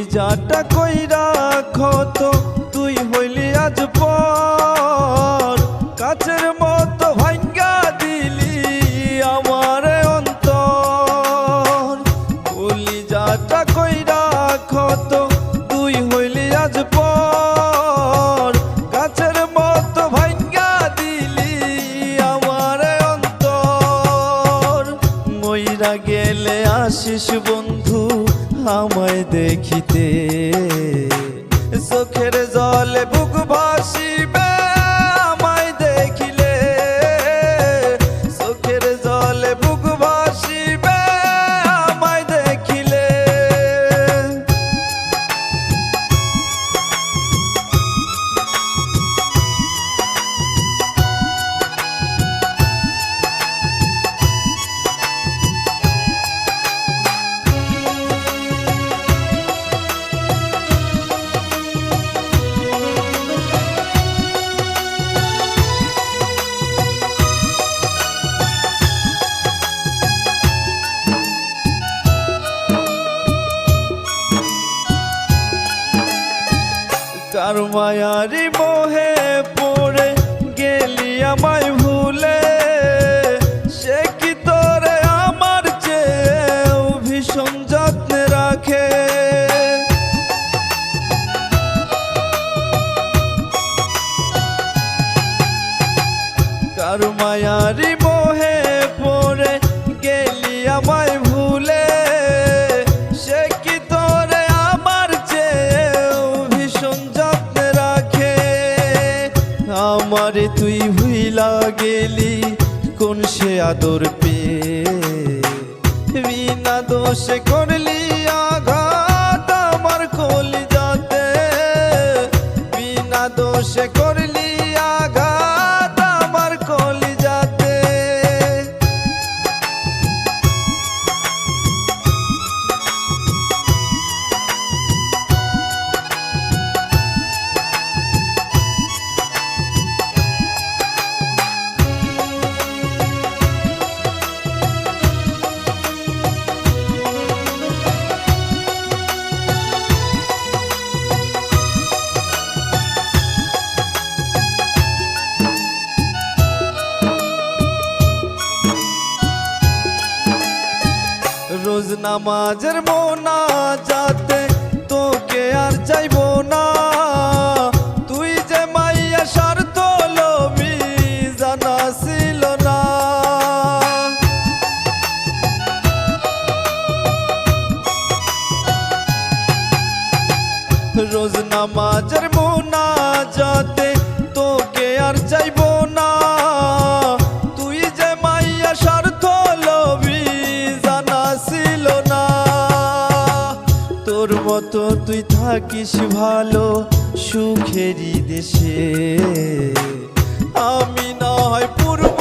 কলিজাটা কইরা ক্ষত তুই হইলি আজ পর। কাছের মতো ভাঙ্গা দিলি আমার অন্তর। কলিজাটা কইরা ক্ষত তুই হইলি আজ পর। কাছের মতো ভাঙ্গা দিলি আমার অন্তর। মইরা গেলে আসিস বন্ধু আমায় দেখিতে চোখের জলে বুক ভাসিবে। কার মায়ারি মোহে পড়ে গেলি আমায় ভুলে। সে কি তোরে আমার চেয়েও ভীষণ যত্নে রাখে? কার আমারে তুই ভুইলা গেলি, কোন সে আদর পেয়ে? বিনা দোষে করলি আঘাত আমার কলি যাতে বিনা দোষে রোজ নামাজের মোনা যাতে তোকে আর চাইব না। তুই যে মাইয়া স্বার্থ লবি জানা ছিল না। রোজ নামাজের মতো তুই থাকিস ভালো সুখেরই দেশে। আমি না হয় পূর্ব